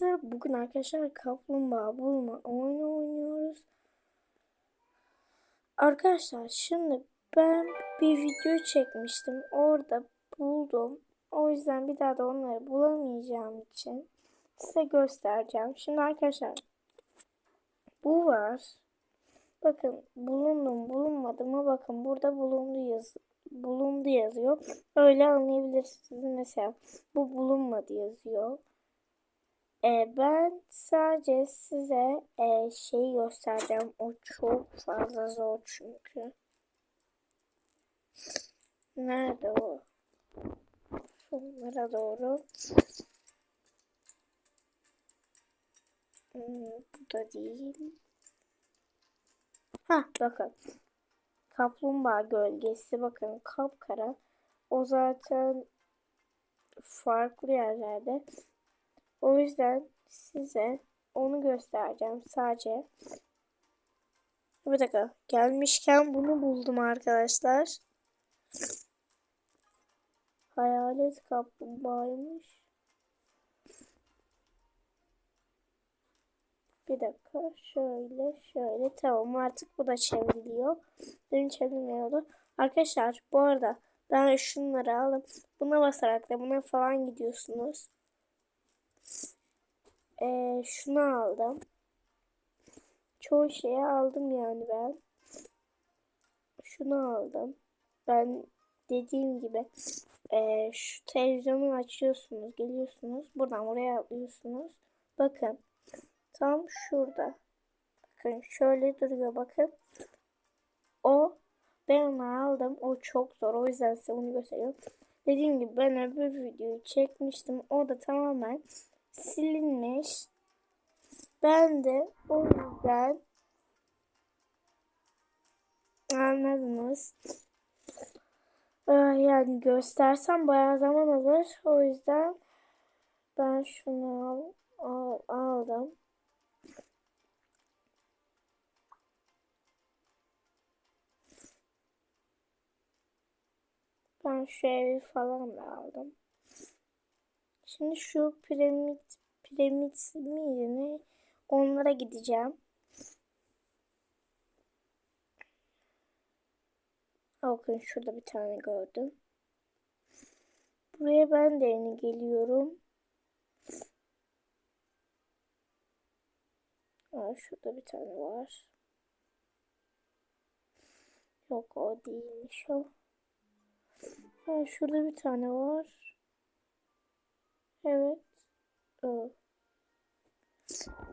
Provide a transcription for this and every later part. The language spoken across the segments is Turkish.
Bugün arkadaşlar kaplumbağa bulma oyunu oynuyoruz. Arkadaşlar şimdi ben bir video çekmiştim. Orada buldum. O yüzden bir daha da onları bulamayacağım için size göstereceğim. Şimdi arkadaşlar bu var. Bakın bulundum bulunmadı mı bakın burada bulundu yaz bulundu yazıyor. Öyle anlayabilirsiniz. Mesela bu bulunmadı yazıyor. E, ben sadece size e, şeyi göstereceğim. O çok fazla zor çünkü. Nerede o? Sonlara doğru. Hmm, bu da değil. Ha bakın. Kaplumbağa gölgesi bakın kapkara. O zaten farklı yerlerde. O yüzden size onu göstereceğim sadece. Bir dakika. Gelmişken bunu buldum arkadaşlar. Hayalet kaplumbağaymış. Bir dakika. Şöyle şöyle. Tamam artık bu da çevriliyor. Benim çevrilmiyordu. Arkadaşlar bu arada ben şunları alıp buna basarak da buna falan gidiyorsunuz. Ee, şunu aldım. Çoğu şeyi aldım yani ben. Şunu aldım. Ben dediğim gibi e, şu televizyonu açıyorsunuz, geliyorsunuz. Buradan buraya atlıyorsunuz. Bakın. Tam şurada. Bakın şöyle duruyor bakın. O ben onu aldım. O çok zor. O yüzden size bunu gösteriyorum. Dediğim gibi ben öbür videoyu çekmiştim. O da tamamen silinmiş. Ben de o yüzden anladınız. Ee, yani göstersem bayağı zaman alır. O yüzden ben şunu al, al, aldım. Ben şu evi falan da aldım. Şimdi şu piramit piramit miydi ne? Onlara gideceğim. Bakın şurada bir tane gördüm. Buraya ben de yeni geliyorum. Aa, şurada bir tane var. Yok o değilmiş o. Ha, şurada bir tane var. Evet. O.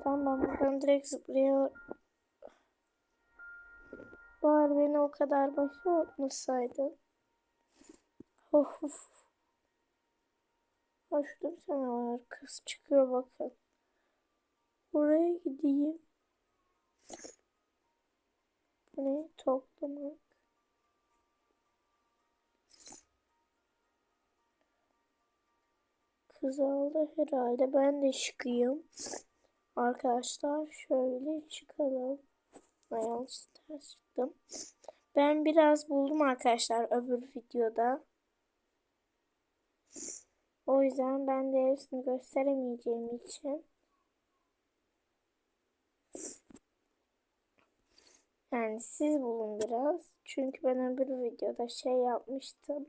Tamam ben buradan direkt zıplıyor. Bari beni o kadar başa atmasaydın. Of of. Ha şurada var. Kız çıkıyor bakın. Oraya gideyim. Ne? Toplamak. Kız aldı herhalde. Ben de çıkayım. Arkadaşlar şöyle çıkalım. Yanlış ters çıktım. Ben biraz buldum arkadaşlar öbür videoda. O yüzden ben de hepsini gösteremeyeceğim için. Yani siz bulun biraz. Çünkü ben öbür videoda şey yapmıştım.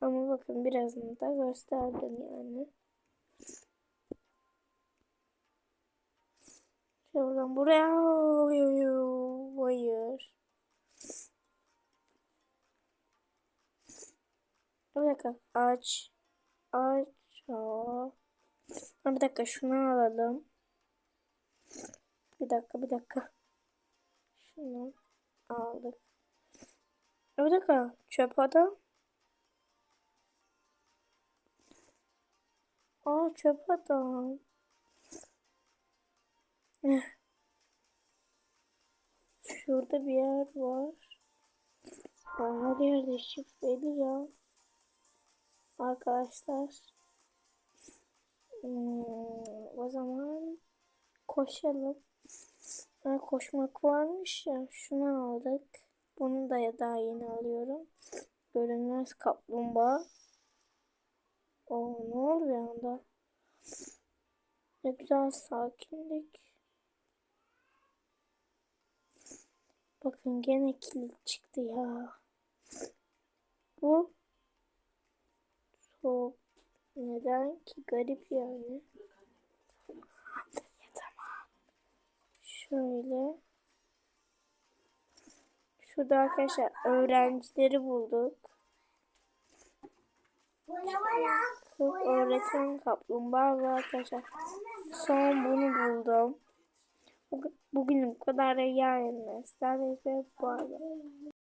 Ama bakın birazını da gösterdim yani. Şuradan buraya. Hayır. Bir dakika. Aç. Aç. Bir dakika şunu alalım. Bir dakika bir dakika. Şunu aldık. Bir dakika. Çöp adam. Aa çöp adam. Şurada bir yer var. Her yerde şifreli ya. Arkadaşlar. Hmm, o zaman koşalım. Ha, koşmak varmış ya. Şunu aldık. Bunu da ya daha yeni alıyorum. Görünmez kaplumbağa. Oo ne oldu bir anda? Ne güzel sakinlik. Bakın gene kilit çıktı ya. Bu soğuk. Neden ki garip yani. Tamam. Şöyle. Şurada arkadaşlar öğrencileri bulduk. Öğretmen kaplumbağa ve arkadaşlar son bunu buldum. Bugün, bu kadar da gelmez. Sadece bu arada.